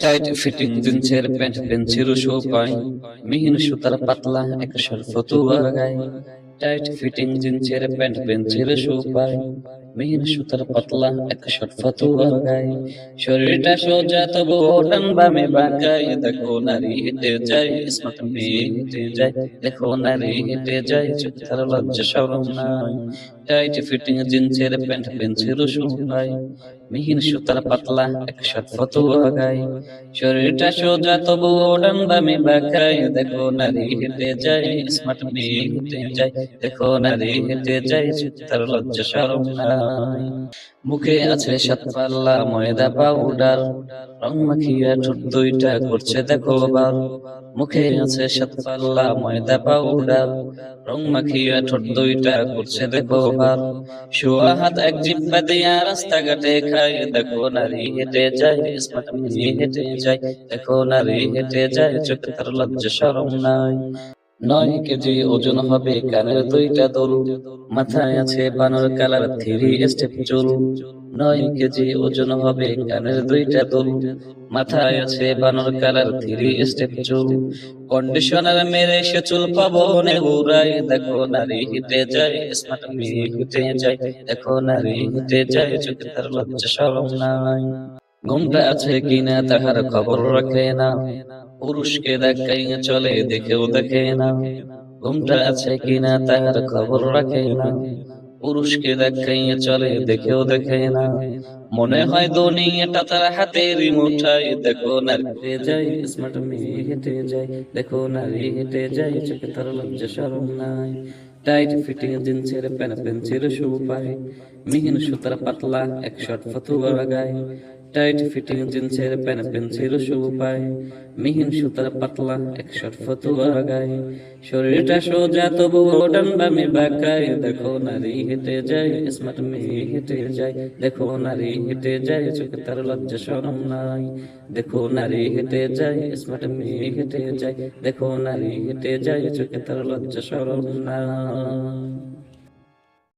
Tight fitting জিন্সের pant pencil show পাই মিহিন সুতার পাতলা এক ফতুয়া গায় টাইট ফিটিং জিন্সের প্যান্ট পেন্সিল শো পাই মিহিন সুতার পাতলা এক ফতুয়া গায় শরীরটা সোজা তবু ওটান বামে বাঁকায়। দেখো নারী হেঁটে যায়, স্মার্ট মেয়ে হেঁটে যায়। দেখো নারী হেঁটে যায় তার লজ্জা সরম নাই। টাইট ফিটিং জিন্সের প্যান্ট পেন্সিল শো পাই মিহিন সুতার পাতলা এক ফতুয়া গায় শরীরটা সোজা তবু ওডান বামে বাঁকায়। দেখো নারী হেঁটে যায়, স্মার্ট মেয়ে হেঁটে যায়। দেখো নারী হেঁটে লজ্জা সরম নাই। মুখে আছে সাতপাল্লা ময়দা পাউডার রং মাখিয়া ঠোঁট দুইটা করছে দেখো বার। মুখে আছে সাত পাল্লা ময়দা পাউডার রং মাখিয়া ঠোঁট দুইটা করছে দেখো বার। শোয়া হাত এক জিব্বা দিয়া রাস্তাঘাটে খায় দেখো নারী হেঁটে যায়, স্মার্ট হেঁটে যায়, দেখো নারী হেঁটে যায়, চোখে তার লজ্জা সরম নাই। নয় কেজি ওজন হবে কানের দুইটা দরু মাথায় আছে বানর কালার থ্রি স্টেপ চুল। নয় কেজি ওজন হবে কানের দুইটা দরু মাথায় আছে বানর কালার থ্রি স্টেপ চুল। কন্ডিশনার মেরে সে চুল পাবনে উড়াই দেখো নারী হেঁটে যায় স্মার্ট মেয়ে হেঁটে যায়। দেখো নারী হেঁটে যায়, চোখে তার লজ্জা সরম নাই। ঘুমটা আছে কিনা তাহার খবর রাখে না। পুরুষকে দেখাই চলে, দেখেও দেখে না। ঘুমটা আছে কিনা তাহার খবর রাখে না। পুরুষকে দেখাই চলে, দেখেও দেখে না। মনে হয় ধোনি এটা তার হাতের মুঠাই দেখো নারী যায় স্মার্ট মেয়ে হেঁটে যায়। দেখো নারী হেঁটে যায়, চোখে তার লজ্জা সরম নাই। টাইট ফিটিং জিন্সের প্যান পেন্সিল শু পায়। মিহিন সুতার পাতলা, এক শর্ট ফতুয়া লাগায় টাইট ফিটিং জিন্সের প্যান পেন্সিল শু পায়। মিহিন সুতার পাতলা, এক ফতুয়া লাগায় শরীরটা সোজা, তবু ওডান বামে বাঁকায়। দেখো নারী হেঁটে যায় স্মার্ট মেয়ে হেঁটে যায়। দেখো নারী হেঁটে যায়, চোখে তার লজ্জা সরম নাই। দেখো নারী হেঁটে যায় স্মার্ট মেয়ে হেঁটে যায়। দেখো নারী হেঁটে যায়, চোখে তার লজ্জা সরম নাই।